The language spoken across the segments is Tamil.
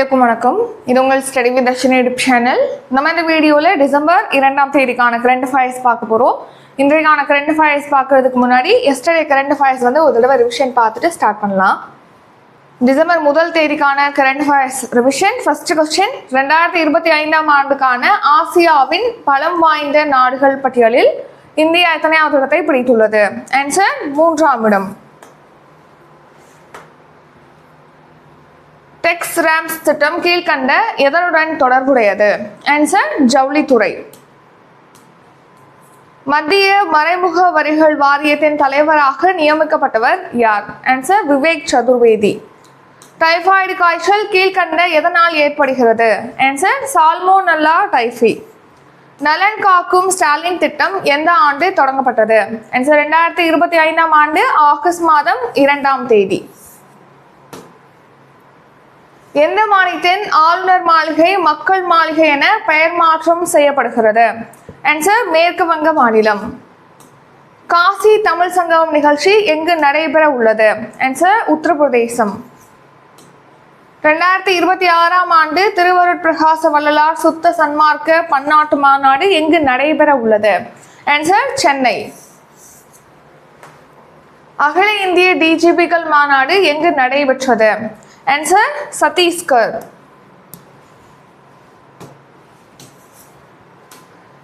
அனைவருக்கும் வணக்கம். இது உங்கள் study with Dharshini YouTube channel நம்ம இந்த வீடியோவில் டிசம்பர் இரண்டாம் தேதிக்கான கரண்ட் அஃபயர்ஸ் பார்க்க போகிறோம் இன்றைக்கான கரண்ட் அஃபயர்ஸ் பார்க்கறதுக்கு முன்னாடி எஸ்டர்டே கரண்ட் அஃபயர்ஸ் வந்து ஒரு தடவை ரிவிஷன் பார்த்துட்டு ஸ்டார்ட் பண்ணலாம். டிசம்பர் முதல் தேதிக்கான current affairs revision first question ரெண்டாயிரத்தி இருபத்தி ஐந்தாம் ஆண்டுக்கான ஆசியாவின் பலம் வாய்ந்த நாடுகள் பட்டியலில் இந்தியா எத்தனையாவது இடத்தை பிடித்துள்ளது? ஆன்சர் மூன்றாம் இடம். டெக்ஸ் ரேம்ஸ் திட்டம் கீழ்கண்ட எதனுடன் தொடர்புடையது? ஆன்சர் ஜவுளித்துறை. மத்திய மறைமுக வரிகள் வாரியத்தின் தலைவராக நியமிக்கப்பட்டவர் யார்? ஆன்சர் விவேக் சதுர்வேதி. டைஃபாய்டு காய்ச்சல் கீழ்கண்ட எதனால் ஏற்படுகிறது? Answer Salmonella typhi. நலன் காக்கும் ஸ்டாலின் திட்டம் எந்த ஆண்டு தொடங்கப்பட்டது? ஆன்சர் ரெண்டாயிரத்தி இருபத்தி ஐந்தாம் ஆண்டு ஆகஸ்ட் மாதம் இரண்டாம் தேதி. எந்த மாநிலத்தின் ஆளுநர் மாளிகை மக்கள் மாளிகை என பெயர் மாற்றம் செய்யப்படுகிறது? ஆன்சர் மேற்கு வங்க மாநிலம். காசி தமிழ் சங்கமம் நிகழ்ச்சி எங்கு நடைபெற உள்ளது? ஆன்சர் உத்தரப்பிரதேசம். ரெண்டாயிரத்தி இருபத்தி ஆறாம் ஆண்டு திருவருட் பிரகாச வள்ளலார் சுத்த சன்மார்க்க பன்னாட்டு மாநாடு எங்கு நடைபெற உள்ளது? ஆன்சர் சென்னை. அகில இந்திய டிஜிபிகள் மாநாடு எங்கு நடைபெற்றது? ஆன்சர் சத்தீஸ்கர்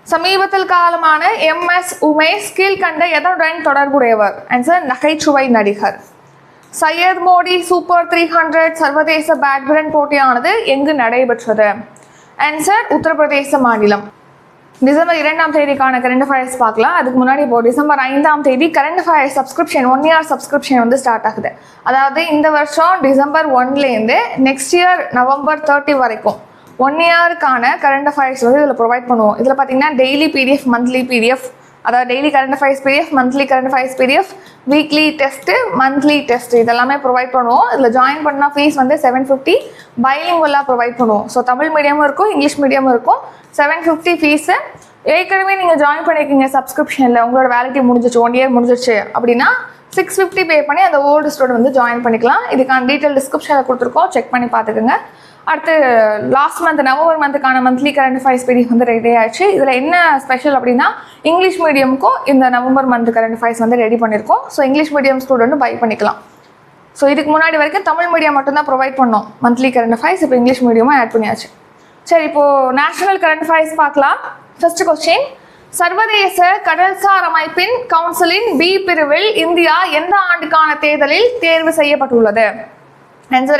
சமீபத்தில் காலமான எம் எஸ் உமேஷ் கீழ்கண்ட எதனுடன் தொடர்புடையவர்? ஆன்சர் நகைச்சுவை நடிகர். Syed Modi super three hundred சர்வதேச பேட்மிண்டன் போட்டியானது எங்கு நடைபெற்றது? ஆன்சர் உத்தரப்பிரதேச மாநிலம். டிசம்பர் இரண்டாம் தேதிக்கான கரண்ட் அஃபேர்ஸ் பார்க்கலாம். அதுக்கு முன்னாடி இப்போ டிசம்பர் ஐந்தாம் தேதி current affairs subscription one year subscription வந்து ஸ்டார்ட் ஆகுது. அதாவது இந்த வருஷம் டிசம்பர் ஒன்லேருந்து நெக்ஸ்ட் இயர் நவம்பர் தேர்ட்டி வரைக்கும் ஒன் இயருக்கான கரண்ட் அஃபேர்ஸ் வந்து இதில் ப்ரொவைட் பண்ணுவோம். இதில் பார்த்தீங்கன்னா டெய்லி பிடிஎஃப் மந்த்லி பிடிஎஃப் அதாவது daily current affairs PDF monthly current affairs PDF weekly test monthly test இதெல்லாமே ப்ரொவைட் பண்ணுவோம். இதில் ஜாயின் பண்ணால் ஃபீஸ் வந்து செவன் ஃபிஃப்டி பைலிங்குவலாக ப்ரொவைட் பண்ணுவோம். ஸோ தமிழ் மீடியமும் இருக்கும் இங்கிலீஷ் மீடியமும் இருக்கும். செவன் ஃபிஃப்டி ஃபீஸு ஏற்கனவே நீங்கள் ஜாயின் பண்ணியிருக்கீங்க சப்ஸ்கிரிப்ஷனில் உங்களோட வேலிட்டி முடிஞ்சிச்சு ஒன் இயர் முடிஞ்சிச்சு அப்படின்னா சிக்ஸ் ஃபிஃப்டி பே பண்ணி அந்த ஓல்டு ஸ்டூடெண்ட் வந்து ஜாயின் பண்ணிக்கலாம். இதுக்கான டீட்டெயில் டிஸ்கிரிப்ஷனில் கொடுத்துருக்கோம். செக் பண்ணி பார்த்துக்கோங்க. அடுத்து லாஸ்ட் மந்த் நவம்பர் மந்த்துக்கான மந்த்லி கரண்ட் அஃபயர்ஸ் பிடிஎஃப் வந்து ரெடி ஆயிடுச்சு. இதில் என்ன ஸ்பெஷல் அப்படின்னா இங்கிலீஷ் மீடியமுக்கும் இந்த நவம்பர் மந்த் கரண்ட் அஃபயர்ஸ் வந்து ரெடி பண்ணியிருக்கோம் so English medium student buy பண்ணிக்கலாம். ஸோ இதுக்கு முன்னாடி வரைக்கும் தமிழ் மீடியம் மட்டும்தான் ப்ரொவைட் பண்ணோம். மந்த்லி கரண்ட் அஃபயர்ஸ் இப்போ இங்கிலீஷ் மீடியமும் ஆட் பண்ணியாச்சு. சரி இப்போது நேஷனல் கரண்ட் அஃபயர்ஸ் பார்க்கலாம். ஃபஸ்ட்டு கொஸ்டின் சர்வதேச கடல்சார் அமைப்பின் கவுன்சிலின் பி பிரிவில் இந்தியா எந்த ஆண்டுக்கான தேர்தலில் தேர்வு செய்யப்பட்டுள்ளது?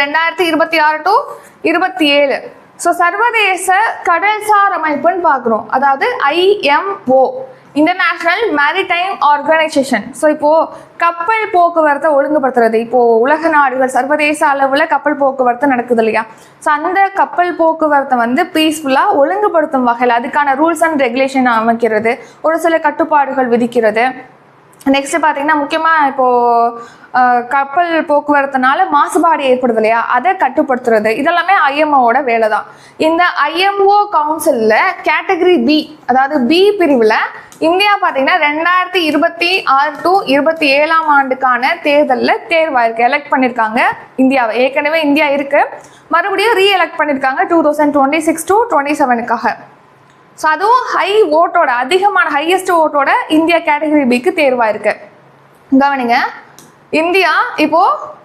ரெண்டாயிரத்தி இருபத்தி ஆறு டு இருபத்தி ஏழு. ஸோ சர்வதேச கடல்சார் அமைப்புன்னு பார்க்குறோம். அதாவது IMO international maritime organisation so இப்போது கப்பல் போக்குவரத்தை ஒழுங்குபடுத்துறது. இப்போது உலக நாடுகள் சர்வதேச அளவில் கப்பல் போக்குவரத்து நடக்குது இல்லையா? ஸோ அந்த கப்பல் போக்குவரத்தை வந்து பீஸ்ஃபுல்லாக ஒழுங்குபடுத்தும் வகையில் அதுக்கான ரூல்ஸ் அண்ட் ரெகுலேஷன் அமைக்கிறது. ஒரு சில கட்டுப்பாடுகள் விதிக்கிறது. நெக்ஸ்ட் பார்த்தீங்கன்னா முக்கியமாக இப்போது கப்பல் போக்குவரத்துனால மாசுபாடு ஏற்படுது இல்லையா அதை கட்டுப்படுத்துறது. இதெல்லாமே ஐஎம்ஓவோட வேலை தான் இந்த ஐஎம்ஓ கவுன்சிலில் கேட்டகரி பி அதாவது பி பிரிவில் இந்தியா பார்த்தீங்கன்னா ரெண்டாயிரத்தி இருபத்தி ஆறு டு இருபத்தி ஏழாம் ஆண்டுக்கான தேர்தலில் தேர்வாயிருக்கு. எலெக்ட் பண்ணியிருக்காங்க இந்தியாவை. ஏற்கனவே இந்தியா இருக்கு. மறுபடியும் ரீ எலெக்ட் பண்ணியிருக்காங்க two thousand twenty six to twenty செவனுக்காக so அதுவும் ஹை ஓட்டோட அதிகமான ஹையஸ்ட் ஓட்டோட இந்தியா கேட்டகரி பிக்கு தேர்வாயிருக்கு. கவனிங்க. இந்தியா இப்போ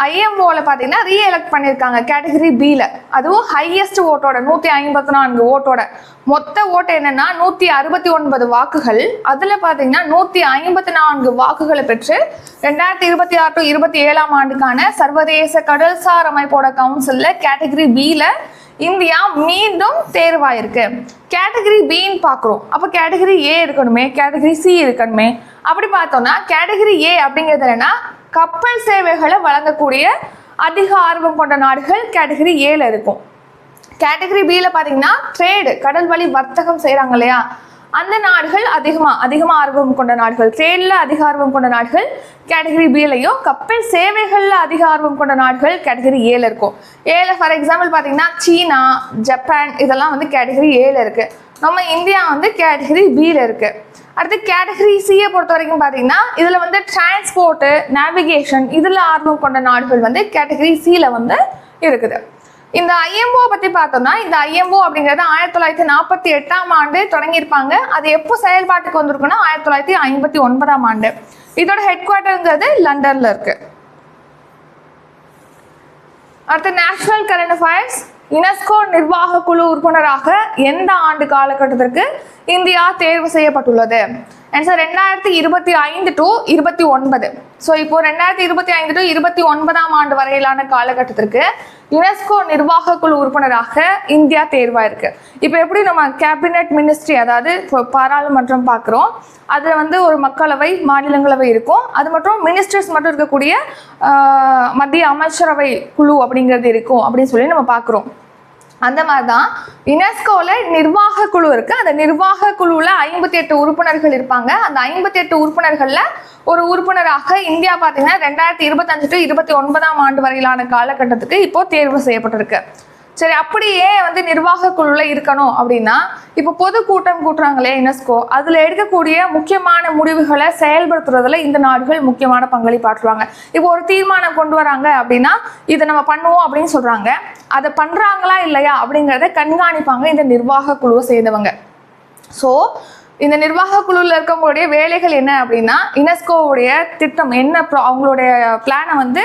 ஐஎம்ஓவில் பார்த்தீங்கன்னா ரீ எலெக்ட் பண்ணியிருக்காங்க கேட்டகரி பியில் அதுவும் ஹையஸ்ட் ஓட்டோட நூற்றி ஐம்பத்தி நான்கு ஓட்டோட. மொத்த ஓட்டு என்னன்னா நூற்றி அறுபத்தி ஒன்பது வாக்குகள். அதில் பார்த்தீங்கன்னா நூற்றி ஐம்பத்தி நான்கு வாக்குகளை பெற்று ரெண்டாயிரத்தி இருபத்தி ஆறு டு இருபத்தி ஏழாம் ஆண்டுக்கான சர்வதேச கடல்சார் அமைப்போட கவுன்சிலில் கேட்டகரி பியில் இந்தியா மீண்டும் தேர்வாயிருக்கு. கேட்டகரி பின்னு பார்க்குறோம் அப்போ கேட்டகரி ஏ இருக்கணுமே கேட்டகரி சி இருக்கணுமே. அப்படி பார்த்தோம்னா கேட்டகரி ஏ அப்படிங்கிறது என்னன்னா கப்பல் சேவைகளை வழங்கக்கூடிய அதிக ஆர்வம் கொண்ட நாடுகள் கேட்டகரி ஏல இருக்கும். கேட்டகரி பியில் பார்த்தீங்கன்னா ட்ரேடு கடல் வழி வர்த்தகம் செய்கிறாங்க இல்லையா? அந்த நாடுகள் அதிகமாக அதிகமாக ஆர்வம் கொண்ட நாடுகள். ட்ரேடில் அதிக ஆர்வம் கொண்ட நாடுகள் கேட்டகரி பிலையும் கப்பல் சேவைகளில் அதிக ஆர்வம் கொண்ட நாடுகள் கேட்டகரி ஏல இருக்கும். ஏல ஃபார் எக்ஸாம்பிள் பார்த்தீங்கன்னா சீனா ஜப்பான் இதெல்லாம் வந்து கேட்டகரி ஏல இருக்கு. நம்ம இந்தியா வந்து கேட்டகரி பியில் இருக்கு. அடுத்து கேட்டகரி சியை பொறுத்த வரைக்கும் பார்த்தீங்கன்னா இதில் வந்து டிரான்ஸ்போர்ட்டு நேவிகேஷன் இதில் ஆர்வம் கொண்ட நாடுகள் வந்து கேட்டகரி சியில் வந்து இருக்குது. இந்த ஐஎம்ஓ பத்தி பார்த்தோம்னா இந்த ஐஎம்ஓ அப்படிங்கிறது ஆயிரத்தி தொள்ளாயிரத்தி நாற்பத்தி எட்டாம் ஆண்டு தொடங்கியிருப்பாங்க. அது எப்போ செயல்பாட்டுக்கு வந்திருக்குன்னா ஆயிரத்தி தொள்ளாயிரத்தி ஐம்பத்தி ஒன்பதாம் ஆண்டு. இதோட ஹெட் குவார்ட்டருங்கிறது லண்டன்ல இருக்கு. அடுத்து நேஷனல் கரண்ட் அஃபேர்ஸ் யுனெஸ்கோ நிர்வாக குழு உறுப்பினராக எந்த ஆண்டு காலகட்டத்திற்கு இந்தியா தேர்வு செய்யப்பட்டுள்ளது? அண்ட் சார் ரெண்டாயிரத்தி இருபத்தி ஐந்து டு இருபத்தி ஒன்பது. ஸோ இப்போ ரெண்டாயிரத்தி இருபத்தி ஐந்து டு இருபத்தி ஒன்பதாம் ஆண்டு வரையிலான காலகட்டத்திற்கு யுனெஸ்கோ நிர்வாக குழு உறுப்பினராக இந்தியா தேர்வாயிருக்கு. இப்போ எப்படி நம்ம கேபினெட் மினிஸ்ட்ரி அதாவது இப்போ பாராளுமன்றம் பார்க்குறோம் அதில் வந்து ஒரு மக்களவை மாநிலங்களவை இருக்கும். அது மட்டும் மினிஸ்டர்ஸ் மட்டும் இருக்கக்கூடிய மத்திய அமைச்சரவை குழு அப்படிங்கிறது இருக்கும் அப்படின்னு சொல்லி நம்ம பார்க்குறோம். அந்த மாதிரி தான் யுனெஸ்கோவில் நிர்வாக குழு இருக்குது அந்த நிர்வாக குழுவில் ஐம்பத்தி எட்டு உறுப்பினர்கள் இருப்பாங்க. அந்த ஐம்பத்தி எட்டு உறுப்பினர்களில் ஒரு உறுப்பினராக இந்தியா பார்த்தீங்கன்னா ரெண்டாயிரத்தி இருபத்தஞ்சு டு இருபத்தி ஒன்பதாம் ஆண்டு வரையிலான காலகட்டத்துக்கு இப்போ தேர்வு செய்யப்பட்டிருக்கு. சரி அப்படியே வந்து நிர்வாக குழுவில் இருக்கணும் அப்படின்னா இப்போ பொதுக்கூட்டம் கூட்டுறாங்களே யுனெஸ்கோ அதில் எடுக்கக்கூடிய முக்கியமான முடிவுகளை செயல்படுத்துறதுல இந்த நாடுகள் முக்கியமான பங்களிப்பாற்றுவாங்க இப்போ ஒரு தீர்மானம் கொண்டு வராங்க அப்படின்னா இதை நம்ம பண்ணுவோம் அப்படின்னு சொல்றாங்க. அதை பண்ணுறாங்களா இல்லையா அப்படிங்கிறத கண்காணிப்பாங்க இந்த நிர்வாக குழுவை சேர்ந்தவங்க. ஸோ இந்த நிர்வாக குழுவில் இருக்கவங்களுடைய வேலைகள் என்ன அப்படின்னா யுனெஸ்கோவுடைய திட்டம் என்ன ப்ரா- அவங்களுடைய பிளானை வந்து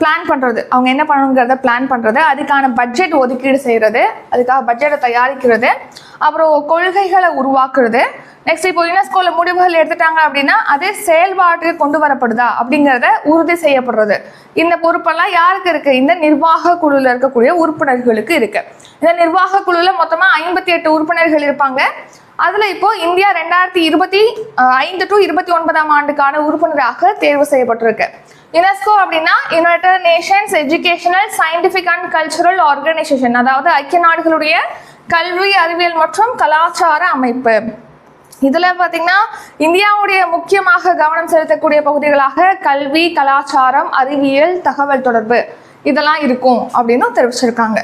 பிளான் பண்ணுறது அவங்க என்ன பண்ணணுங்கிறத பிளான் பண்ணுறது அதுக்கான பட்ஜெட் ஒதுக்கீடு செய்கிறது அதுக்காக பட்ஜெட்டை தயாரிக்கிறது. அப்புறம் கொள்கைகளை உருவாக்குறது. நெக்ஸ்ட் இப்போ யுனெஸ்கோவில் முடிவுகள் எடுத்துட்டாங்க அப்படின்னா அது செயல்பாட்டுக்கு கொண்டு வரப்படுதா அப்படிங்கிறத உறுதி செய்யப்படுறது. இந்த பொறுப்பெல்லாம் யாருக்கு இருக்குது இந்த நிர்வாக குழுவில் இருக்கக்கூடிய உறுப்பினர்களுக்கு இருக்குது இந்த நிர்வாக குழுவில் மொத்தமாக ஐம்பத்தி எட்டு உறுப்பினர்கள் இருப்பாங்க. அதில் இப்போ இந்தியா ரெண்டாயிரத்தி இருபத்தி ஐந்து டு இருபத்தி ஒன்பதாம் ஆண்டுக்கான உறுப்பினராக தேர்வு செய்யப்பட்டிருக்கு. யுனெஸ்கோ அப்படின்னா United Nations Educational Scientific and Cultural Organisation அதாவது ஐக்கிய நாடுகளுடைய கல்வி அறிவியல் மற்றும் கலாச்சார அமைப்பு. இதில் பார்த்திங்கன்னா இந்தியாவுடைய முக்கியமாக கவனம் செலுத்தக்கூடிய பகுதிகளாக கல்வி கலாச்சாரம் அறிவியல் தகவல் தொடர்பு இதெல்லாம் இருக்கும் அப்படின்னு தெரிவிச்சிருக்காங்க.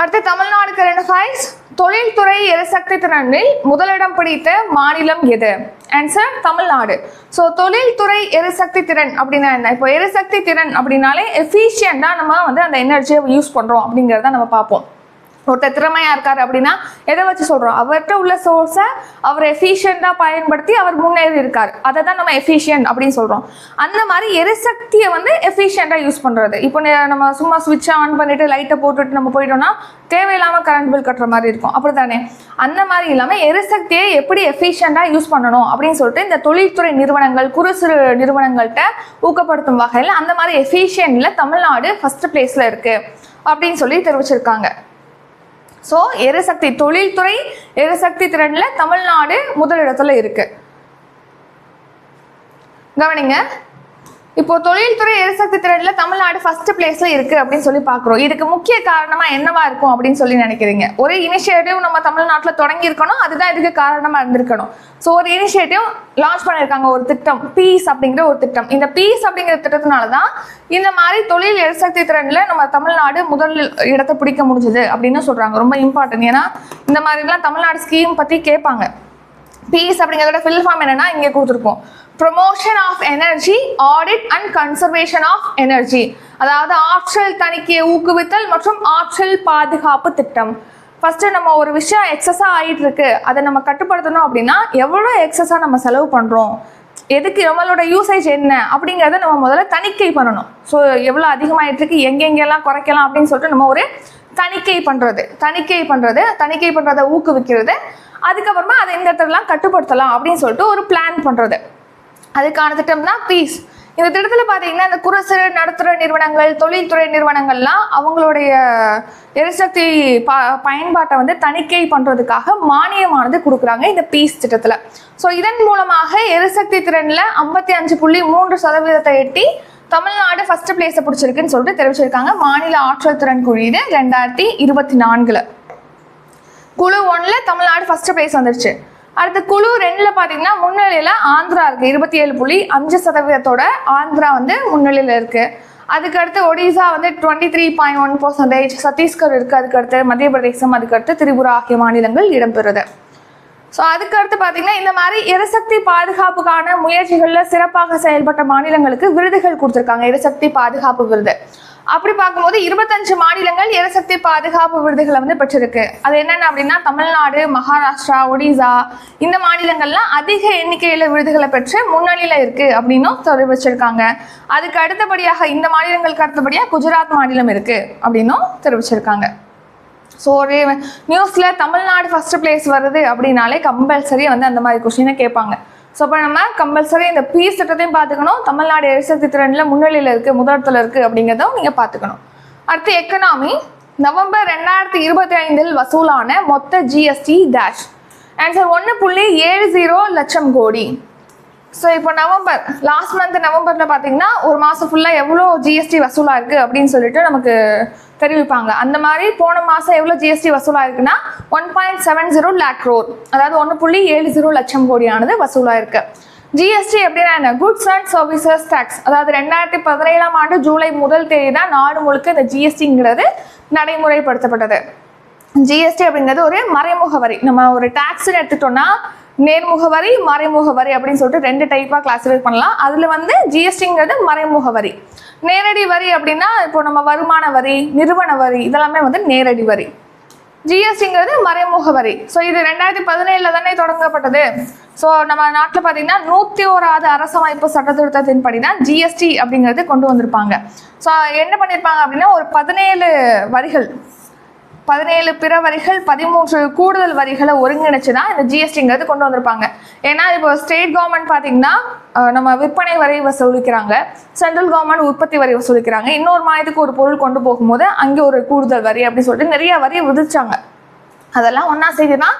அடுத்து தமிழ்நாடு கரண்ட் அஃபேர்ஸ் தொழில்துறை எரிசக்தி திறனில் முதலிடம் பிடித்த மாநிலம் எது? ஆன்சர் தமிழ்நாடு. ஸோ தொழில்துறை எரிசக்தி திறன் அப்படின்னா என்ன? இப்போ எரிசக்தி திறன் அப்படின்னாலே எஃபிஷியண்டாக நம்ம வந்து அந்த எனர்ஜியை யூஸ் பண்ணுறோம் அப்படிங்கிறத நம்ம பார்ப்போம். ஒருத்தர் திறமையா இருக்காரு அப்படின்னா எதை வச்சு சொல்றோம்? அவர்கிட்ட உள்ள சோர்ஸை அவர் எஃபிஷியண்டா பயன்படுத்தி அவர் முன்னேறி இருக்காரு. அதை தான் நம்ம எஃபிஷியன்ட் அப்படின்னு சொல்றோம். அந்த மாதிரி எரிசக்தியை வந்து எஃபிஷியண்டா யூஸ் பண்றது. இப்போ நம்ம சும்மா சுவிட்ச் ஆன் பண்ணிட்டு லைட்டை போட்டுட்டு நம்ம போயிட்டோம்னா தேவையில்லாம கரண்ட் பில் கட்டுற மாதிரி இருக்கும். அப்படிதானே அந்த மாதிரி இல்லாம எரிசக்தியை எப்படி எஃபிஷியண்டா யூஸ் பண்ணணும் அப்படின்னு சொல்லிட்டு இந்த தொழில்துறை நிறுவனங்கள் குறு சிறு நிறுவனங்கள்கிட்ட ஊக்கப்படுத்தும் வகையில் அந்த மாதிரி எஃபிஷியன்ட்ல தமிழ்நாடு ஃபர்ஸ்ட் பிளேஸ்ல இருக்கு. அப்படின்னு சொல்லி தெரிவிச்சிருக்காங்க. ஸோ எரிசக்தி தொழில்துறை எரிசக்தி திறன்ல தமிழ்நாடு முதலிடத்துல இருக்கு. கவனிங்க. இப்போ தொழில்துறை எரிசக்தி திறனில் தமிழ்நாடு ஃபர்ஸ்ட் பிளேஸ்ல இருக்கு அப்படின்னு சொல்லி பார்க்குறோம். இதுக்கு முக்கிய காரணமா என்னவா இருக்கும் அப்படின்னு சொல்லி நினைக்கிறீங்க? ஒரு இனிஷியேட்டிவ் நம்ம தமிழ்நாட்டில் தொடங்கி இருக்கணும். அதுதான் இதுக்கு காரணமா இருந்திருக்கணும். ஸோ ஒரு இனிஷியேட்டிவ் லான்ச் பண்ணியிருக்காங்க. ஒரு திட்டம் பீஸ் அப்படிங்கிற ஒரு திட்டம். இந்த பீஸ் அப்படிங்கிற திட்டத்தினால தான் இந்த மாதிரி தொழில் எரிசக்தி திறனில் நம்ம தமிழ்நாடு முதல் இடத்தை பிடிக்க முடிஞ்சது அப்படின்னு சொல்றாங்க. ரொம்ப இம்பார்ட்டன்ட் ஏன்னா இந்த மாதிரிலாம் தமிழ்நாடு ஸ்கீம் பத்தி கேட்பாங்க. பீஸ் அப்படிங்கிறதோட ஃபில் ஃபார்ம் என்னன்னா இங்கே கொடுத்துருப்போம் promotion of energy audit and conservation of energy அதாவது ஆற்றல் தணிக்கையை ஊக்குவித்தல் மற்றும் ஆற்றல் பாதுகாப்பு திட்டம். ஃபஸ்ட்டு நம்ம ஒரு விஷயம் எக்ஸஸாக ஆகிட்டு இருக்கு அதை நம்ம கட்டுப்படுத்தணும் அப்படின்னா எவ்வளோ எக்ஸஸாக நம்ம செலவு பண்ணுறோம் எதுக்கு நம்மளோட யூசேஜ் என்ன? அப்படிங்கிறத நம்ம முதல்ல தணிக்கை பண்ணணும். ஸோ எவ்வளோ அதிகமாகிட்டு இருக்கு எங்கெங்கெல்லாம் குறைக்கலாம் அப்படின்னு சொல்லிட்டு நம்ம ஒரு தணிக்கை பண்ணுறது தணிக்கை பண்ணுறது தணிக்கை பண்ணுறதை ஊக்குவிக்கிறது. அதுக்கப்புறமா அதை இந்த இடத்துலலாம் கட்டுப்படுத்தலாம் அப்படின்னு சொல்லிட்டு ஒரு பிளான் பண்ணுறது அதுக்கான திட்டம் தான் பீஸ் இந்த திட்டத்தில் பார்த்தீங்கன்னா இந்த குறு சிறு நடுத்தர நிறுவனங்கள் தொழில்துறை நிறுவனங்கள்லாம் அவங்களுடைய எரிசக்தி ப பயன்பாட்டை வந்து தணிக்கை பண்ணுறதுக்காக மானியமானது கொடுக்குறாங்க இந்த பீஸ் திட்டத்தில். ஸோ இதன் மூலமாக எரிசக்தி திறனில் ஐம்பத்தி அஞ்சு புள்ளி மூன்று சதவீதத்தை எட்டி தமிழ்நாடு ஃபர்ஸ்ட் பிளேஸை பிடிச்சிருக்குன்னு சொல்லிட்டு தெரிவிச்சிருக்காங்க. மாநில ஆற்றல் திறன் குறியீடு ரெண்டாயிரத்தி இருபத்தி நான்கில். குழு ஒன்றில் தமிழ்நாடு ஃபர்ஸ்ட் பிளேஸ் வந்துருச்சு. அடுத்து குழு ரெண்டுல பாத்தீங்கன்னா முன்னிலையில ஆந்திரா இருக்கு. இருபத்தி ஏழு புள்ளி அஞ்சு சதவீதத்தோட ஆந்திரா வந்து முன்னிலையில இருக்கு. அதுக்கடுத்து ஒடிசா வந்து twenty three point one percentage Chhattisgarh இருக்கு. அதுக்கடுத்து மத்திய பிரதேசம் அதுக்கடுத்து திரிபுரா ஆகிய மாநிலங்கள் இடம்பெறுது. ஸோ அதுக்கடுத்து பார்த்தீங்கன்னா இந்த மாதிரி எரிசக்தி பாதுகாப்புக்கான முயற்சிகளில் சிறப்பாக செயல்பட்ட மாநிலங்களுக்கு விருதுகள் கொடுத்துருக்காங்க. எரிசக்தி பாதுகாப்பு விருது. அப்படி பார்க்கும்போது இருபத்தஞ்சு மாநிலங்கள் எரிசக்தி பாதுகாப்பு விருதுகளை வந்து பெற்றிருக்கு. அது என்னென்ன அப்படின்னா தமிழ்நாடு மகாராஷ்டிரா ஒடிசா இந்த மாநிலங்கள்லாம் அதிக எண்ணிக்கையில் விருதுகளை பெற்று முன்னணியில் இருக்கு அப்படின்னும் தெரிவிச்சிருக்காங்க. அதுக்கு அடுத்தபடியாக இந்த மாநிலங்களுக்கு அடுத்தபடியாக குஜராத் மாநிலம் இருக்கு அப்படின்னும் தெரிவிச்சிருக்காங்க. ஸோ ஒரு நியூஸில் தமிழ்நாடு ஃபஸ்ட்டு பிளேஸ் வருது அப்படின்னாலே கம்பல்சரி வந்து அந்த மாதிரி கொஷினை கேட்பாங்க. ஸோ இப்போ நம்ம கம்பல்சரி இந்த பீஸ் திட்டத்தையும் பார்த்துக்கணும். தமிழ்நாடு எரிசக்தி திறனில் முன்னிலையில் இருக்குது முதலத்தில் இருக்குது அப்படிங்கிறதும் நீங்கள் பார்த்துக்கணும். அடுத்து எக்கனாமி நவம்பர் ரெண்டாயிரத்தி இருபத்தி ஐந்தில் வசூலான மொத்த ஜிஎஸ்டி டேஷ் ஆன்சர் ஒன்று புள்ளி ஏழு ஜீரோ லட்சம் கோடி. ஸோ இப்போ நவம்பர் லாஸ்ட் மந்த் நவம்பரில் பார்த்தீங்கன்னா ஒரு மாதம் ஃபுல்லாக எவ்வளோ ஜிஎஸ்டி வசூலாக இருக்குது அப்படின்னு சொல்லிட்டு நமக்கு தெரிவிப்பாங்க. அந்த மாதிரி போன மாதம் எவ்வளோ ஜிஎஸ்டி வசூலாக இருக்குன்னா one point seven zero lakh road அதாவது ஒன்று புள்ளி ஏழு ஜீரோ லட்சம் கோடியானது வசூலாக இருக்கு ஜிஎஸ்டி எப்படின்னா என்ன? குட்ஸ் அண்ட் சர்வீசஸ் டேக்ஸ் அதாவது ரெண்டாயிரத்தி பதினேழாம் ஆண்டு ஜூலை முதல் தேதி தான் நாடு முழுக்க இந்த ஜிஎஸ்டிங்கிறது நடைமுறைப்படுத்தப்பட்டது. ஜிஎஸ்டி அப்படிங்கிறது ஒரு மறைமுக வரி. நம்ம ஒரு டேக்ஸ்ன்னு எடுத்துட்டோம்னா நேர்முக வரி மறைமுக வரி அப்படின்னு சொல்லிட்டு ரெண்டு டைப்பாக கிளாஸிஃபை பண்ணலாம். அதில் வந்து ஜிஎஸ்டிங்கிறது மறைமுக வரி. நேரடி வரி அப்படின்னா இப்போ நம்ம வருமான வரி நிறுவன வரி இதெல்லாமே வந்து நேரடி வரி. ஜிஎஸ்டிங்கிறது மறைமுக வரி. ஸோ இது ரெண்டாயிரத்தி பதினேழில் தானே தொடங்கப்பட்டது. ஸோ நம்ம நாட்டில் பார்த்தீங்கன்னா நூற்றி ஓராவது அரசமைப்பு சட்டத்திருத்தத்தின்படி தான் ஜிஎஸ்டி அப்படிங்கிறது கொண்டு வந்திருப்பாங்க. ஸோ என்ன பண்ணியிருப்பாங்க அப்படின்னா ஒரு பதினேழு வரிகள் பதினேழு பிற வரிகள் பதிமூன்று கூடுதல் வரிகளை ஒருங்கிணைச்சு தான் இந்த ஜிஎஸ்டிங்கிறது கொண்டு வந்திருப்பாங்க. ஏன்னா இப்போ ஸ்டேட் கவர்மெண்ட் பார்த்தீங்கன்னா நம்ம விற்பனை வரி வசூலிக்கிறாங்க சென்ட்ரல் கவர்மெண்ட் உற்பத்தி வரி வசூலிக்கிறாங்க. இன்னொரு மாநிலத்துக்கு ஒரு பொருள் கொண்டு போகும்போது அங்கே ஒரு கூடுதல் வரி அப்படின்னு சொல்லிட்டு நிறைய வரி விதிச்சாங்க. அதெல்லாம் ஒன்றா செய்து தான்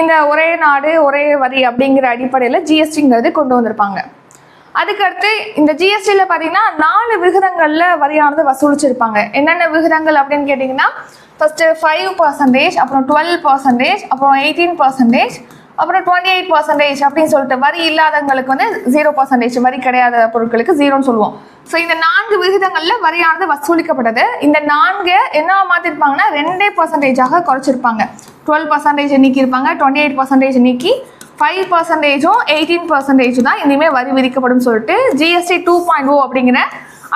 இந்த ஒரே நாடு ஒரே வரி அப்படிங்கிற அடிப்படையில் ஜிஎஸ்டிங்கிறது கொண்டு வந்திருப்பாங்க. அதுக்கடுத்து இந்த ஜிஎஸ்டியில் பார்த்தீங்கன்னா நாலு விகிதங்களில் வரியானது வசூலிச்சிருப்பாங்க. என்னென்ன விகிதங்கள் அப்படின்னு கேட்டிங்கன்னா ஃபஸ்ட்டு ஃபைவ் பர்சன்டேஜ் அப்புறம் டுவெல் பர்சன்டேஜ் அப்புறம் எயிட்டீன் பர்சன்டேஜ் அப்புறம் டுவெண்ட்டி எயிட் பர்சன்டேஜ் அப்படின்னு சொல்லிட்டு வரி இல்லாதவங்களுக்கு வந்து ஜீரோ பர்சன்டேஜ் வரி கிடையாத பொருட்களுக்கு ஜீரோன்னு சொல்லுவோம். ஸோ இந்த நான்கு விகிதங்களில் வரியானது வசூலிக்கப்பட்டது. இந்த நான்கு என்ன மாற்றிருப்பாங்கன்னா ரெண்டே பர்சன்டேஜாக குறைச்சிருப்பாங்க. டுவெல் பர்சன்டேஜ் நீக்கியிருப்பாங்க டுவெண்ட்டி எயிட் பர்சன்டேஜ் நீக்கி ஃபைவ் பர்சன்டேஜும் எயிட்டீன் பர்சன்டேஜ் தான் இனிமேல் வரி விதிக்கப்படும் சொல்லிட்டு ஜிஎஸ்டி டூ பாயிண்ட் ஓ அப்படிங்கிற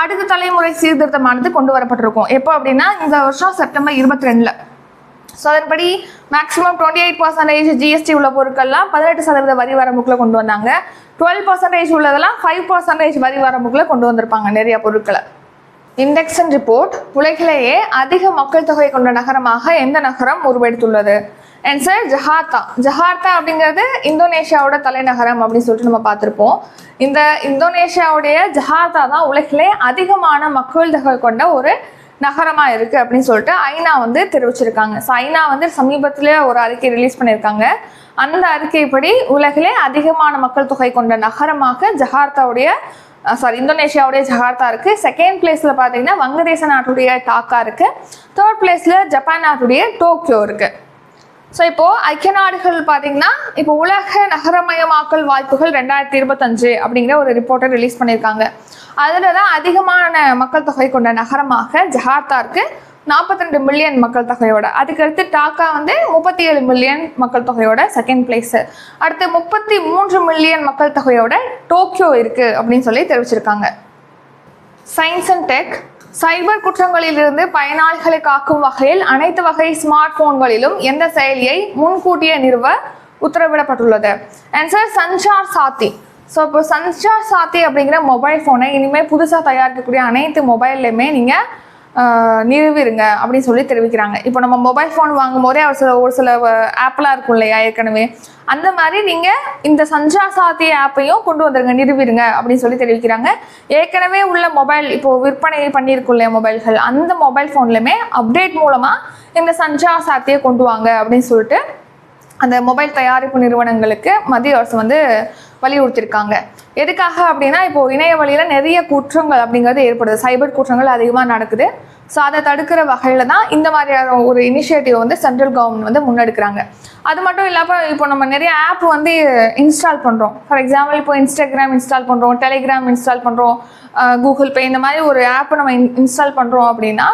அடுத்த தலைமுறை சீர்திருத்தமானது கொண்டு வரப்பட்டிருக்கும் எப்போ அப்படின்னா இந்த வருஷம் செப்டம்பர் இருபத்தி ரெண்டுல ஸோ அதன்படி maximum twenty eight percentage GST உள்ள பொருட்கள்லாம் பதினெட்டு சதவீத வரி வரம்புக்குள்ள கொண்டு வந்தாங்க. டுவெல் பர்சன்டேஜ் உள்ளதெல்லாம் ஃபைவ் பர்சன்டேஜ் வரி வரம்புக்குள்ள கொண்டு வந்திருப்பாங்க நிறைய பொருட்களை. இண்டெக்ஸன் ரிப்போர்ட் உலகிலேயே அதிக மக்கள் தொகை கொண்ட நகரமாக எந்த நகரம் உருவெடுத்துள்ளது? ஆன்சர் ஜஹார்த்தா ஜஹார்த்தா அப்படிங்கிறது இந்தோனேஷியாவோட தலைநகரம் அப்படின்னு சொல்லிட்டு நம்ம பார்த்துருப்போம். இந்த இந்தோனேஷியாவுடைய ஜஹார்த்தா தான் உலகிலே அதிகமான மக்கள் தொகை கொண்ட ஒரு நகரமாக இருக்குது அப்படின்னு சொல்லிட்டு ஐநா வந்து தெரிவிச்சிருக்காங்க. ஸோ ஐநா வந்து சமீபத்தில் ஒரு அறிக்கை ரிலீஸ் பண்ணியிருக்காங்க. அந்த அறிக்கைப்படி உலகிலே அதிகமான மக்கள் தொகை கொண்ட நகரமாக ஜஹார்த்தாவுடைய சாரி இந்தோனேஷியாவுடைய ஜகார்த்தா இருக்கு. செகண்ட் பிளேஸ்ல பார்த்தீங்கன்னா வங்கதேச நாட்டுடைய டாக்கா இருக்கு. தேர்ட் பிளேஸ்ல ஜப்பான் நாட்டுடைய டோக்கியோ இருக்கு. ஸோ இப்போது ஐக்கிய நாடுகள் பார்த்தீங்கன்னா இப்போ உலக நகரமயமாக்கல் வாய்ப்புகள் ரெண்டாயிரத்தி இருபத்தஞ்சு அப்படிங்கிற ஒரு ரிப்போர்ட்டை ரிலீஸ் பண்ணியிருக்காங்க. அதில் தான் அதிகமான மக்கள் தொகை கொண்ட நகரமாக ஜகார்த்தா இருக்குது நாற்பத்தி ரெண்டு மில்லியன் மக்கள் தொகையோட. அதுக்கடுத்து டாக்கா வந்து முப்பத்தி ஏழு மில்லியன் மக்கள் தொகையோட செகண்ட் பிளேஸு அடுத்து முப்பத்தி மூன்று மில்லியன் மக்கள் தொகையோட டோக்கியோ இருக்குது அப்படின்னு சொல்லி தெரிவிச்சிருக்காங்க. சயின்ஸ் அண்ட் டெக் சைபர் குற்றங்களிலிருந்து பயனாளிகளை காக்கும் வகையில் அனைத்து வகை ஸ்மார்ட் போன்களிலும் எந்த செயலியை முன்கூட்டியே நிறுவ உத்தரவிடப்பட்டுள்ளது. ஆன்சர் சஞ்சார் சாத்தி ஸோ இப்போ சஞ்சார் சாத்தி அப்படிங்கிற மொபைல் ஃபோனை இனிமேல் புதுசாக தயாரிக்கக்கூடிய அனைத்து மொபைல்லையுமே நீங்கள் நிறுவிருங்க அப்படின்னு சொல்லி தெரிவிக்கிறாங்க. இப்போ நம்ம மொபைல் ஃபோன் வாங்கும் போதே ஒரு சில ஒரு சில ஆப்லாம் இருக்கும் இல்லையா ஏற்கனவே? அந்த மாதிரி நீங்கள் இந்த சஞ்சா சாத்தி ஆப்பையும் கொண்டு வந்துருங்க நிறுவிடுங்க அப்படின்னு சொல்லி தெரிவிக்கிறாங்க. ஏற்கனவே உள்ள மொபைல் இப்போ விற்பனை பண்ணியிருக்கும் இல்லையா மொபைல்கள் அந்த மொபைல் ஃபோன்லையுமே அப்டேட் மூலமாக இந்த சஞ்சா சாத்தியை கொண்டு வாங்க அப்படின்னு சொல்லிட்டு அந்த மொபைல் தயாரிப்பு நிறுவனங்களுக்கு மத்திய அரசு வந்து வலியுறுத்தியிருக்காங்க. எதுக்காக அப்படின்னா இப்போ இணைய வழியில் நிறைய குற்றங்கள் அப்படிங்கிறது ஏற்படுது. சைபர் குற்றங்கள் அதிகமாக நடக்குது. ஸோ அதை தடுக்கிற வகையில் தான் இந்த மாதிரியான ஒரு இனிஷியேட்டிவ் வந்து சென்ட்ரல் கவர்மெண்ட் வந்து முன்னெடுக்கிறாங்க. அது மட்டும் இல்லாமல் இப்போ நம்ம நிறைய ஆப் வந்து இன்ஸ்டால் பண்ணுறோம் ஃபார் எக்ஸாம்பிள் இப்போ இன்ஸ்டாகிராம் இன்ஸ்டால் பண்ணுறோம் டெலிகிராம் இன்ஸ்டால் பண்ணுறோம் கூகுள் பே இந்த மாதிரி ஒரு ஆப்பை நம்ம இன்ஸ்டால் பண்ணுறோம் அப்படின்னா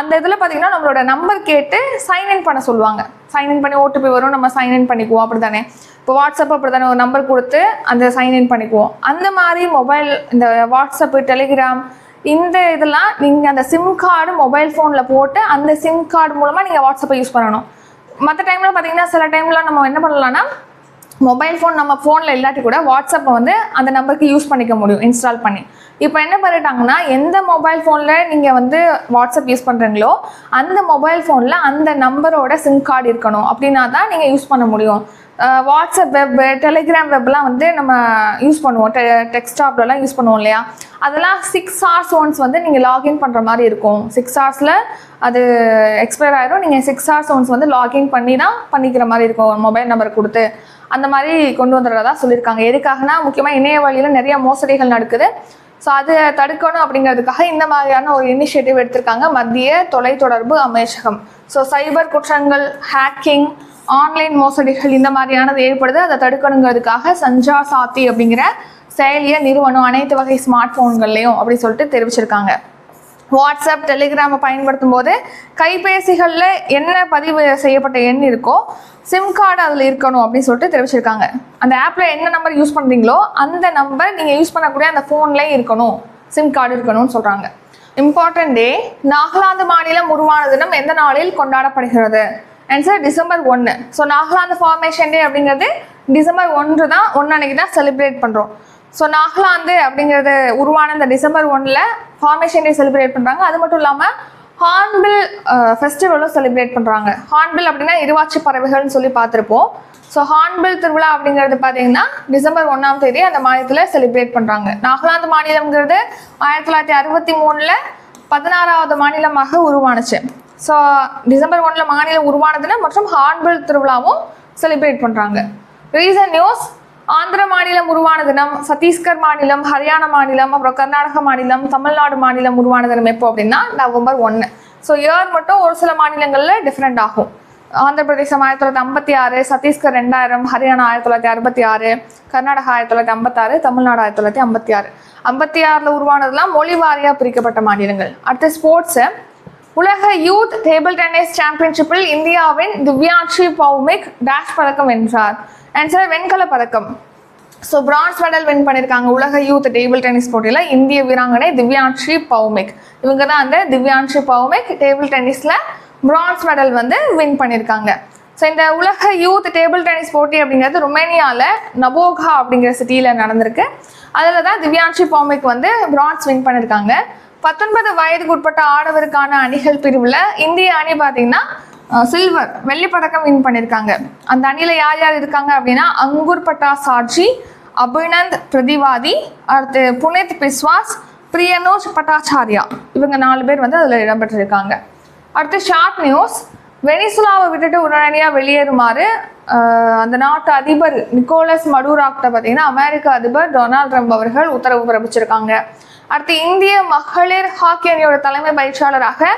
அந்த இதில் பார்த்தீங்கன்னா நம்மளோட நம்பர் கேட்டு சைன்இன் பண்ண சொல்லுவாங்க. சைன்இன் பண்ணி ஓடிபி வரும் நம்ம சைன்இன் பண்ணிக்குவோம். அப்படி தானே இப்போ வாட்ஸ்அப் அப்படி தானே ஒரு நம்பர் கொடுத்து அந்த சைன்இன் பண்ணிக்குவோம். அந்த மாதிரி மொபைல் இந்த வாட்ஸ்அப்பு டெலிகிராம் இந்த இதெல்லாம் நீங்கள் அந்த சிம் கார்டு மொபைல் ஃபோனில் போட்டு அந்த சிம் கார்டு மூலமாக நீங்கள் வாட்ஸ்அப்பை யூஸ் பண்ணணும். மற்ற டைமில் பார்த்தீங்கன்னா சில டைமில் நம்ம என்ன பண்ணலாம்னா மொபைல் ஃபோன் நம்ம ஃபோனில் இல்லாட்டி கூட வாட்ஸ்அப்பை வந்து அந்த நம்பருக்கு யூஸ் பண்ணிக்க முடியும் இன்ஸ்டால் பண்ணி. இப்போ என்ன பண்ணிட்டாங்கன்னா எந்த மொபைல் ஃபோனில் நீங்கள் வந்து வாட்ஸ்அப் யூஸ் பண்ணுறீங்களோ அந்த மொபைல் ஃபோனில் அந்த நம்பரோட சிம் கார்டு இருக்கணும் அப்படின்னா தான் நீங்கள் யூஸ் பண்ண முடியும். வாட்ஸ்அப் வெப் டெலிகிராம் வெப்லாம் வந்து நம்ம யூஸ் பண்ணுவோம். டெ டெக்ஸ்டாப்லலாம் யூஸ் பண்ணுவோம் இல்லையா? அதெல்லாம் சிக்ஸ் ஹார்ஸ் ஒன்ஸ் வந்து நீங்கள் லாகின் பண்ணுற மாதிரி இருக்கும். சிக்ஸ் ஹார்ஸில் அது எக்ஸ்பயர் ஆயிரும். நீங்கள் சிக்ஸ் ஹார்ஸ் ஒன்ஸ் வந்து லாகின் பண்ணி தான் பண்ணிக்கிற மாதிரி இருக்கும். மொபைல் நம்பர் கொடுத்து அந்த மாதிரி கொண்டு வந்துடுறதா சொல்லியிருக்காங்க. எதுக்காகனா முக்கியமாக இணைய வழியில் நிறைய மோசடிகள் நடக்குது. ஸோ அதை தடுக்கணும் அப்படிங்கிறதுக்காக இந்த மாதிரியான ஒரு இனிஷியேட்டிவ் எடுத்திருக்காங்க. மத்திய தொலைத்தொடர்பு அமைச்சகம். ஸோ சைபர் குற்றங்கள் ஹேக்கிங் ஆன்லைன் மோசடிகள் இந்த மாதிரியானது ஏற்படுது. அதை தடுக்கணுங்கிறதுக்காக சஞ்சா சாத்தி அப்படிங்கிற செயலியை நிறுவனம் அனைத்து வகை ஸ்மார்ட் ஃபோன்கள்லையும் அப்படி சொல்லிட்டு தெரிவிச்சிருக்காங்க. வாட்ஸ்அப் டெலிகிராமை பயன்படுத்தும் போது கைபேசிகளில் என்ன பதிவு செய்யப்பட்ட எண் இருக்கோ சிம் கார்டு அதில் இருக்கணும் அப்படின்னு சொல்லிட்டு தெரிவிச்சிருக்காங்க. அந்த ஆப்பில் என்ன நம்பர் யூஸ் பண்ணுறீங்களோ அந்த நம்பர் நீங்கள் யூஸ் பண்ணக்கூடிய அந்த ஃபோன்லேயே இருக்கணும். சிம் கார்டு இருக்கணும்னு சொல்கிறாங்க இம்பார்ட்டன்ட் டே நாகாலாந்து மாநிலம் உருவான தினம் எந்த நாளில் கொண்டாடப்படுகிறது? ஆன்சர் டிசம்பர் ஒன்று ஸோ நாகாலாந்து ஃபார்மேஷன் டே அப்படிங்கிறது டிசம்பர் ஒன்று தான் ஒன்று அன்னைக்கு தான் செலிப்ரேட் பண்ணுறோம் ஸோ நாகாலாந்து அப்படிங்கிறது உருவான இந்த டிசம்பர் ஒன்றில் ஃபார்மேஷன் டே செலிப்ரேட் பண்ணுறாங்க அது மட்டும் இல்லாமல் ஹார்ன்பில் ஃபெஸ்டிவலும் செலிப்ரேட் பண்ணுறாங்க ஹார்ன்பில் அப்படின்னா இருவாச்சி பறவைகள்னு சொல்லி பார்த்துருப்போம். ஸோ ஹார்ன்பில் திருவிழா அப்படிங்கிறது பார்த்தீங்கன்னா டிசம்பர் ஒன்றாம் தேதி அந்த மாநிலத்தில் செலிப்ரேட் பண்ணுறாங்க நாகாலாந்து மாநிலங்கிறது ஆயிரத்தி தொள்ளாயிரத்தி அறுபத்தி மூணில் பதினாறாவது மாநிலமாக உருவானுச்சு. ஸோ டிசம்பர் ஒன்றில் மாநிலம் உருவான தினம் மற்றும் ஹார்ன்பில் திருவிழாவும் செலிப்ரேட் பண்ணுறாங்க ரீசன்ட் நியூஸ் ஆந்திர மாநிலம் உருவான தினம் சத்தீஸ்கர் மாநிலம் ஹரியானா மாநிலம் அப்புறம் கர்நாடக மாநிலம் தமிழ்நாடு மாநிலம் உருவான தினம் எப்போ அப்படின்னா நவம்பர் ஒன்று ஸோ இயர் மட்டும் ஒரு சில மாநிலங்களில் டிஃப்ரெண்ட் ஆகும். ஆந்திர பிரதேசம் ஆயிரத்தி தொள்ளாயிரத்தி ஐம்பத்தி ஆறு சத்தீஸ்கர் ரெண்டாயிரம் ஹரியானா ஆயிரத்தி தொள்ளாயிரத்தி அறுபத்தி ஆறு கர்நாடகா ஆயிரத்தி தொள்ளாயிரத்தி ஐம்பத்தாறு தமிழ்நாடு ஆயிரத்தி தொள்ளாயிரத்தி ஐம்பத்தி ஆறு. ஐம்பத்தி ஆறில் உருவானதெல்லாம் மொழி வாரியாக பிரிக்கப்பட்ட மாநிலங்கள். அடுத்து ஸ்போர்ட்ஸு உலக யூத் டேபிள் டென்னிஸ் சாம்பியன்ஷிப்பில் இந்தியாவின் திவ்யாட்சி பௌமிக் டேஷ் பதக்கம் வென்றார். ஆன்சர் வெண்கல பதக்கம். ஸோ பிரான்ஸ் மெடல் வின் பண்ணியிருக்காங்க உலக யூத் டேபிள் டென்னிஸ் போட்டியில் இந்திய வீராங்கனை திவ்யான்ஷி பௌமிக் இவங்க தான் அந்த Divyanshi Bhowmik table டென்னிஸில் bronze medal வந்து வின் பண்ணியிருக்காங்க ஸோ இந்த உலக யூத் டேபிள் டென்னிஸ் போட்டி அப்படிங்கிறது ருமேனியாவில் நபோகா அப்படிங்கிற சிட்டியில் நடந்திருக்கு. அதில் தான் திவ்யான்ஷி பௌமிக் வந்து பிரான்ஸ் வின் பண்ணியிருக்காங்க பத்தொன்பது வயதுக்கு உட்பட்ட ஆடவருக்கான அணிகள் பிரிவில் இந்திய அணி பார்த்தீங்கன்னா சில்வர் வெள்ளிப்பதக்கம் வின் பண்ணியிருக்காங்க. அந்த அணியில் யார் யார் இருக்காங்க அப்படின்னா அங்குர் பட்டா சாட்சி அபிநந்த் பிரதிவாதி அடுத்து புனித் பிஸ்வாஸ் பிரியனோஜ் பட்டாச்சாரியா. இவங்க நாலு பேர் வந்து அதில் இடம்பெற்றிருக்காங்க. அடுத்து ஷார்ட் நியூஸ் வெனிசுலாவை விட்டுட்டு உடனடியாக வெளியேறுமாறு அந்த நாட்டு அதிபர் நிக்கோலஸ் மடூராக்ட பார்த்தீங்கன்னா அமெரிக்க அதிபர் டொனால்ட் ட்ரம்ப் அவர்கள் உத்தரவு பிறப்பிச்சிருக்காங்க. அடுத்து இந்திய மகளிர் ஹாக்கி அணியோட தலைமை பயிற்சியாளராக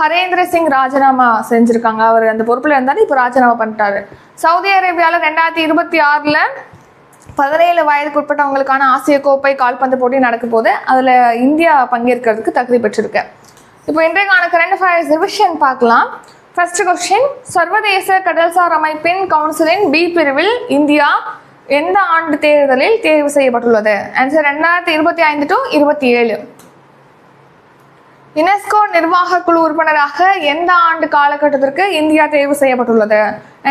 ஹரேந்திர சிங் ராஜினாமா செஞ்சுருக்காங்க. அவர் அந்த பொறுப்பில் இருந்தார் இப்போ ராஜினாமா பண்ணிட்டாரு. சவுதி அரேபியாவில் ரெண்டாயிரத்தி இருபத்தி ஆறில் பதினேழு வயதுக்கு உட்பட்டவங்களுக்கான ஆசிய கோப்பை கால்பந்து போட்டி நடக்க போது அதில் இந்தியா பங்கேற்கிறதுக்கு தகுதி பெற்றிருக்கு. இப்போ இன்றைக்கான கரண்ட் அஃபேர்ஸ் ரிவிஷன் பார்க்கலாம். ஃபர்ஸ்ட் கொஸ்டின் சர்வதேச கடல்சார் அமைப்பின் கவுன்சிலின் பி பிரிவில் இந்தியா எந்த ஆண்டு தேர்தலில் தேர்வு செய்யப்பட்டுள்ளது? ஆன்சர் ரெண்டாயிரத்தி இருபத்தி ஐந்து டு இருபத்தி ஏழு. யுனெஸ்கோ நிர்வாக குழு உறுப்பினராக எந்த ஆண்டு காலகட்டத்திற்கு இந்தியா தேர்வு செய்யப்பட்டுள்ளது?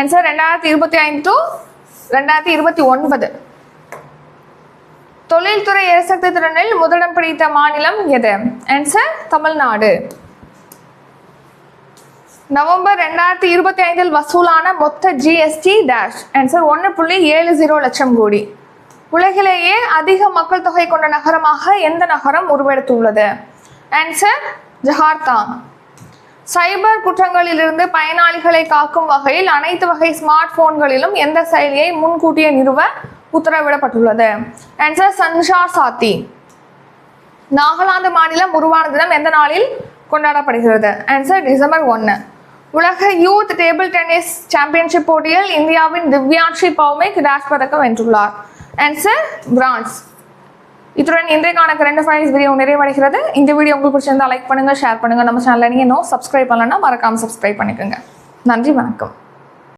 ஆன்சர் ரெண்டாயிரத்தி இருபத்தி ஐந்து டு ரெண்டாயிரத்தி இருபத்தி ஒன்பது. தொழில்துறை எரிசக்தி திறனில் முதலிடம் பிடித்த மாநிலம் எது? ஆன்சர் தமிழ்நாடு. நவம்பர் ரெண்டாயிரத்தி இருபத்தி ஐந்தில் வசூலான மொத்த ஜிஎஸ்டி டேஷ் ஆன்சர் ஒன்று புள்ளி ஏழு ஜீரோ லட்சம் கோடி. உலகிலேயே அதிக மக்கள் தொகை கொண்ட நகரமாக எந்த நகரம் உருவெடுத்துள்ளது? ஆன்சர் ஜஹார்தா சைபர் குற்றங்களிலிருந்து பயனாளிகளை காக்கும் வகையில் அனைத்து வகை ஸ்மார்ட் போன்களிலும் எந்த செயலியை முன்கூட்டியே நிறுவ உத்தரவிடப்பட்டுள்ளது? ஆன்சர் சன்ஷார் சாத்தி. நாகாலாந்து மாநிலம் உருவான தினம் எந்த நாளில் கொண்டாடப்படுகிறது? ஆன்சர் டிசம்பர் ஒன்று உலக யூத் டேபிள் டென்னிஸ் சாம்பியன்ஷிப் போட்டியில் இந்தியாவின் திவ்யாட்சி பௌமிக் டேஷ் பதக்கம் வென்றுள்ளார் ஆன்சர் பிரான்ஸ் இத்துடன் இன்றைக்கான கரண்ட் அஃபேர்ஸ் வீடியோ நிறைவடைகிறது. இந்த வீடியோ உங்களுக்கு பிடிச்சிருந்தா லைக் பண்ணுங்க ஷேர் பண்ணுங்க. நம்ம சேனலில் நீங்கள் இன்னும் சப்ஸ்கிரைப் பண்ணலன்னா மறக்காம சப்ஸ்கிரைப் பண்ணிக்கோங்க. நன்றி வணக்கம்.